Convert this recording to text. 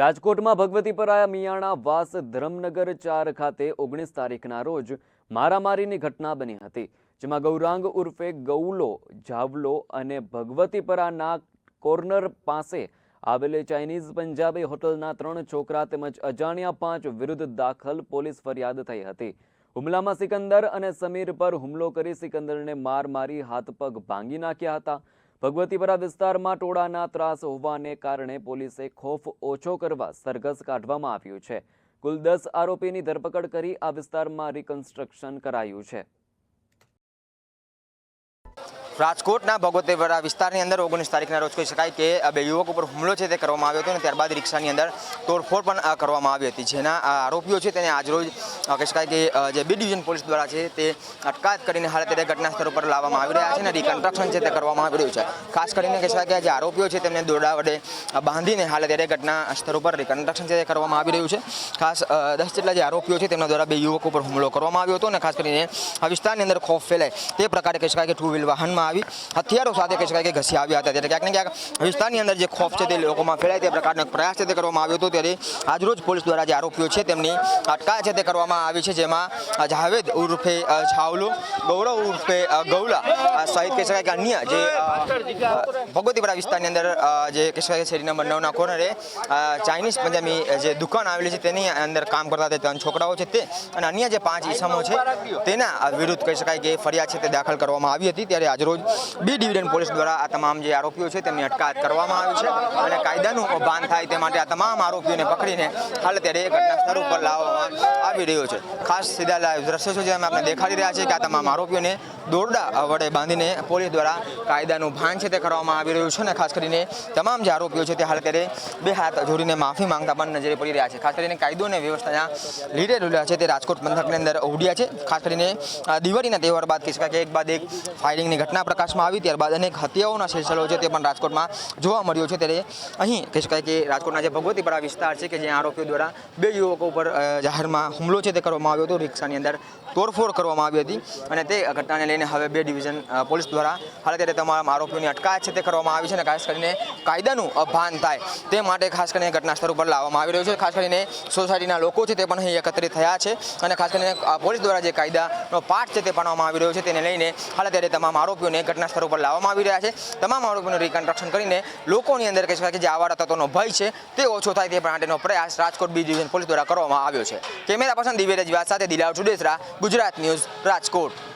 રાજકોટમાં ભગવતીપરાયા મિયાણા વાસ ધરમનગર ચાર ખાતે ઓગણીસ તારીખના રોજ મારામારીની ઘટના બની હતી, જેમાં ગૌરાંગ ઉર્ફે ગૌલો જાવલો અને ભગવતીપરાના કોર્નર પાસે આવેલી ચાઇનીઝ પંજાબી હોટલના ત્રણ છોકરા તેમજ અજાણ્યા પાંચ વિરુદ્ધ દાખલ પોલીસ ફરિયાદ થઈ હતી. હુમલામાં સિકંદર અને સમીર પર હુમલો કરી સિકંદરને માર મારી હાથ પગ ભાંગી નાખ્યા હતા. ભગવતીપરા વિસ્તારમાં ટોળાના ત્રાસ હોવાને કારણે પોલીસે ખોફ ઓછો કરવા સરઘસ કાઢવામાં આવ્યું છે. કુલ દસ આરોપીની ધરપકડ કરી આ વિસ્તારમાં રિકન્સ્ટ્રક્શન કરાયું છે. રાજકોટના ભગવતીપરા વિસ્તારની અંદર ઓગણીસ તારીખના રોજ કહી શકાય કે બે યુવક ઉપર હુમલો છે તે કરવામાં આવ્યો હતો અને ત્યારબાદ રિક્ષાની અંદર તોડફોડ પણ કરવામાં આવી હતી. જેના આરોપીઓ છે તેને આજરોજ કહી શકાય કે જે બી ડિવિઝન પોલીસ દ્વારા છે તે અટકાયત કરીને હાલ અત્યારે ઘટના સ્થળ ઉપર લાવવામાં આવી રહ્યા છે અને રિકન્સ્ટ્રક્શન છે તે કરવામાં આવી રહ્યું છે. ખાસ કરીને કહી શકાય કે જે આરોપીઓ છે તેમને દોરડા વડે બાંધીને હાલ અત્યારે ઘટના સ્થળ ઉપર રિકન્સ્ટ્રક્શન છે તે કરવામાં આવી રહ્યું છે. ખાસ દસ જેટલા જે આરોપીઓ છે તેમના દ્વારા બે યુવકો ઉપર હુમલો કરવામાં આવ્યો હતો અને ખાસ કરીને આ વિસ્તારની અંદર ખોફ ફેલાય તે પ્રકારે કહી શકાય કે ટુ વ્હીલ વાહનમાં આવી હથિયારો સાથે કહી શકાય કે ઘસી આવ્યા હતા. ત્યારે ક્યાંક ને ક્યાંક વિસ્તારની અંદર જે ખોફ છે તે લોકોમાં ફેલાય તે પ્રકારનો પ્રયાસ છે તે કરવામાં આવ્યો હતો. ત્યારે આજરોજ પોલીસ દ્વારા જે આરોપીઓ છે તેમની અટકાયત છે તે કરવામાં આવી છે, જેમાં જાવેદ ઉર્ફે છાવલુ ગૌરવ ઉર્ફે ગૌલા સહિત કહી શકાય કે અન્ય જે ભગવતીપરા વિસ્તારની અંદર જે કહી શકાય કે શેરી નંબર નવના કોર્નરે ચાઇનીઝ પંજાબી જે દુકાન આવેલી છે, તેની અંદર કામ કરતા ત્રણ છોકરાઓ છે, તે અને અન્ય જે પાંચ ઈસમો છે, તેના વિરુદ્ધ કહી શકાય કે ફરિયાદ છે, તે દાખલ કરવામાં આવી હતી. ત્યારે આજરોજ બી ડિવિઝન પોલીસ દ્વારા આ તમામ જે આરોપીઓ છે, તેમની અટકાયત કરવામાં આવી છે અને કાયદાનું ભાન થાય તે માટે આ તમામ આરોપીઓને પકડીને હાલ ત્યારે ઘટના સ્થળ ઉપર લાવવામાં આવી રહ્યો છે. ખાસ સીધા લાઈવ દ્રશ્યો છે જેમાં આપણે દેખાડી રહ્યા છે કે આ તમામ આરોપીઓને દોરડા વડે બાંધીને પોલીસ દ્વારા કાયદાનું ભાન છે તે કરવામાં આવી રહ્યું છે અને ખાસ કરીને તમામ જે આરોપીઓ છે તે હાલ અત્યારે બે હાથ જોડીને માફી માંગતા પણ નજરે પડી રહ્યા છે. ખાસ કરીને કાયદો અને વ્યવસ્થાના લીડે ડોલ્યા છે તે રાજકોટ પંથકની અંદર ઉડ્યા છે. ખાસ કરીને દિવાળીના તહેવાર બાદ કહી શકાય કે એક બાદ એક ફાયરિંગની ઘટના પ્રકાશમાં આવી, ત્યારબાદ અનેક હત્યાઓના સિલસિલો છે તે પણ રાજકોટમાં જોવા મળ્યો છે. ત્યારે અહીં કહી શકાય કે રાજકોટના જે ભગવતીપરા વિસ્તાર છે કે જ્યાં આરોપીઓ દ્વારા બે યુવકો ઉપર જાહેરમાં હુમલો છે તે કરવામાં આવ્યો હતો. રિક્ષાની અંદર તોડફોડ કરવામાં આવી હતી અને તે ઘટનાને લઈને હવે બે ડિવિઝન પોલીસ દ્વારા હાલ અત્યારે તમામ આરોપીઓની અટકાયત છે તે કરવામાં આવી છે અને ખાસ કરીને કાયદાનું અભાન થાય તે માટે ખાસ કરીને ઘટના સ્થળ ઉપર લાવવામાં આવી રહ્યું છે. ખાસ કરીને સોસાયટીના લોકો છે તે પણ અહીં એકત્રિત થયા છે અને ખાસ કરીને પોલીસ દ્વારા જે કાયદાનો પાઠ છે તે ભણવામાં આવી રહ્યો છે તેને લઈને હાલ અત્યારે તમામ આરોપીઓને ઘટના સ્થળ ઉપર લાવવામાં આવી રહ્યા છે. તમામ આરોપીઓનું રિકન્સ્ટ્રક્શન કરીને લોકોની અંદર કહી શકાય કે જે આવા તત્વોનો ભય છે તે ઓછો થાય તે માટેનો પ્રયાસ રાજકોટ બી ડિવિઝન પોલીસ દ્વારા કરવામાં આવ્યો છે. કેમેરા પર્સન દિવ્ય સાથે દિલાવ ચુડેસરા ગુજરાત ન્યૂઝ રાજકોટ.